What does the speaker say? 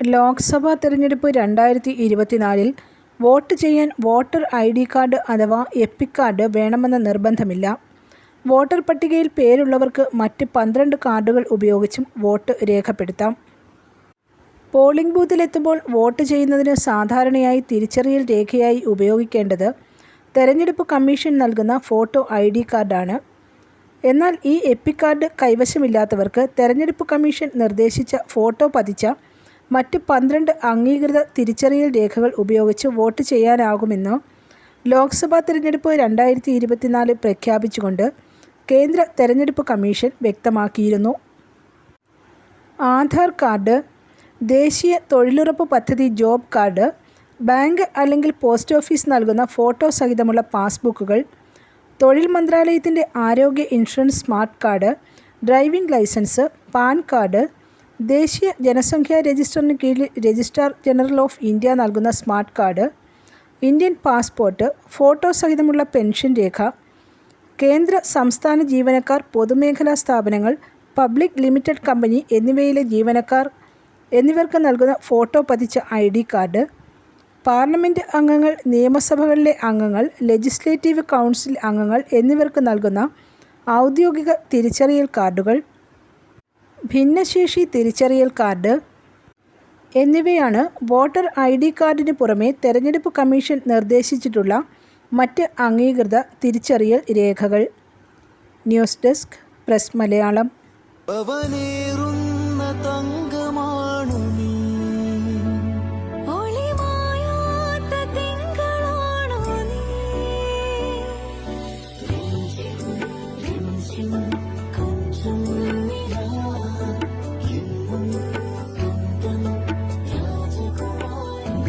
ലോക്സഭാ തെരഞ്ഞെടുപ്പ് രണ്ടായിരത്തി ഇരുപത്തിനാലിൽ വോട്ട് ചെയ്യാൻ വോട്ടർ ഐ ഡി കാർഡ് അഥവാ എപ്പിക് കാർഡ് വേണമെന്ന നിർബന്ധമില്ല. വോട്ടർ പട്ടികയിൽ പേരുള്ളവർക്ക് മറ്റ് പന്ത്രണ്ട് കാർഡുകൾ ഉപയോഗിച്ചും വോട്ട് രേഖപ്പെടുത്താം. പോളിംഗ് ബൂത്തിലെത്തുമ്പോൾ വോട്ട് ചെയ്യുന്നതിന് സാധാരണയായി തിരിച്ചറിയൽ രേഖയായി ഉപയോഗിക്കേണ്ടത് തെരഞ്ഞെടുപ്പ് കമ്മീഷൻ നൽകുന്ന ഫോട്ടോ ഐ ഡി കാർഡാണ്. എന്നാൽ ഈ എപ്പിക് കാർഡ് കൈവശമില്ലാത്തവർക്ക് തെരഞ്ഞെടുപ്പ് കമ്മീഷൻ നിർദ്ദേശിച്ച ഫോട്ടോ പതിച്ച മറ്റ് പന്ത്രണ്ട് അംഗീകൃത തിരിച്ചറിയൽ രേഖകൾ ഉപയോഗിച്ച് വോട്ട് ചെയ്യാനാകുമെന്ന് ലോക്സഭാ തിരഞ്ഞെടുപ്പ് രണ്ടായിരത്തി ഇരുപത്തിനാല് പ്രഖ്യാപിച്ചുകൊണ്ട് കേന്ദ്ര തെരഞ്ഞെടുപ്പ് കമ്മീഷൻ വ്യക്തമാക്കിയിരുന്നു. ആധാർ കാർഡ്, ദേശീയ തൊഴിലുറപ്പ് പദ്ധതി ജോബ് കാർഡ്, ബാങ്ക് അല്ലെങ്കിൽ പോസ്റ്റ് ഓഫീസ് നൽകുന്ന ഫോട്ടോ സഹിതമുള്ള പാസ്ബുക്കുകൾ, തൊഴിൽ മന്ത്രാലയത്തിന്റെ ആരോഗ്യ insurance smart card, driving licence, PAN card, ദേശീയ ജനസംഖ്യാ രജിസ്റ്ററിന് കീഴിൽ രജിസ്ട്രാർ ജനറൽ ഓഫ് ഇന്ത്യ നൽകുന്ന smart card, Indian passport, photo സഹിതമുള്ള pension രേഖ, കേന്ദ്ര സംസ്ഥാന ജീവനക്കാർ, പൊതുമേഖലാ സ്ഥാപനങ്ങൾ, പബ്ലിക് ലിമിറ്റഡ് കമ്പനി എന്നിവയിലെ ജീവനക്കാർ എന്നിവർക്ക് നൽകുന്ന ഫോട്ടോ പതിച്ച ഐ ഡി കാർഡ്, പാർലമെന്റ് അംഗങ്ങൾ, നിയമസഭകളിലെ അംഗങ്ങൾ, ലെജിസ്ലേറ്റീവ് കൗൺസിൽ അംഗങ്ങൾ എന്നിവർക്ക് നൽകുന്ന ഔദ്യോഗിക തിരിച്ചറിയൽ കാർഡുകൾ, ഭിന്നശേഷി തിരിച്ചറിയൽ കാർഡ് എന്നിവയാണ് വോട്ടർ ഐ ഡി കാർഡിന് പുറമെ തെരഞ്ഞെടുപ്പ് കമ്മീഷൻ നിർദ്ദേശിച്ചിട്ടുള്ള മറ്റ് അംഗീകൃത തിരിച്ചറിയൽ രേഖകൾ. News desk press Malayalam